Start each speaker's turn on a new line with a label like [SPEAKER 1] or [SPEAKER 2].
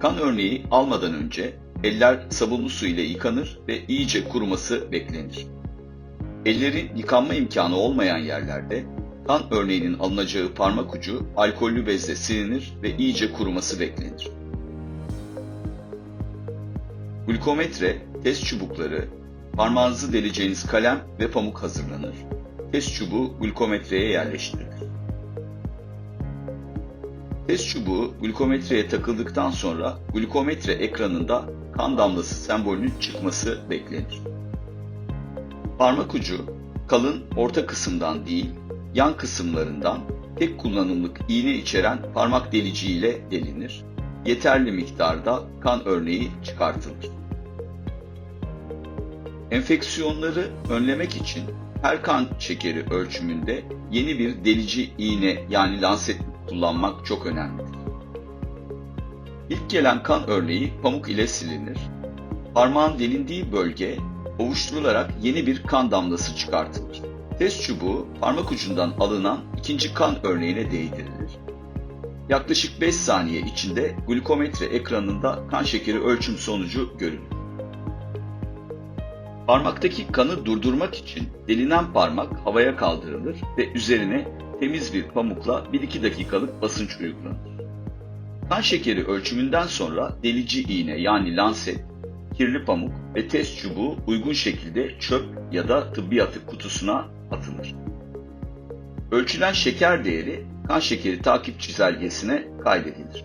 [SPEAKER 1] Kan örneği almadan önce eller sabunlu su ile yıkanır ve iyice kuruması beklenir. Ellerin yıkanma imkanı olmayan yerlerde kan örneğinin alınacağı parmak ucu alkollü bezle silinir ve iyice kuruması beklenir. Glikometre, test çubukları, parmağınızı deleceğiniz kalem ve pamuk hazırlanır. Test çubuğu glikometreye yerleştirilir. Test çubuğu glikometreye takıldıktan sonra glikometre ekranında kan damlası sembolünün çıkması beklenir. Parmak ucu kalın orta kısımdan değil, yan kısımlarından tek kullanımlık iğne içeren parmak delici ile delinir. Yeterli miktarda kan örneği çıkartılır. Enfeksiyonları önlemek için her kan şekeri ölçümünde yeni bir delici iğne yani lanset kullanmak çok önemlidir. İlk gelen kan örneği pamuk ile silinir. Parmağın delindiği bölge ovuşturularak yeni bir kan damlası çıkartılır. Test çubuğu parmak ucundan alınan ikinci kan örneğine değdirilir. Yaklaşık 5 saniye içinde glikometre ekranında kan şekeri ölçüm sonucu görülür. Parmaktaki kanı durdurmak için delinen parmak havaya kaldırılır ve üzerine temiz bir pamukla 1-2 dakikalık basınç uygulanır. Kan şekeri ölçümünden sonra delici iğne yani lanset, kirli pamuk ve test çubuğu uygun şekilde çöp ya da tıbbi atık kutusuna atılır. Ölçülen şeker değeri kan şekeri takip çizelgesine kaydedilir.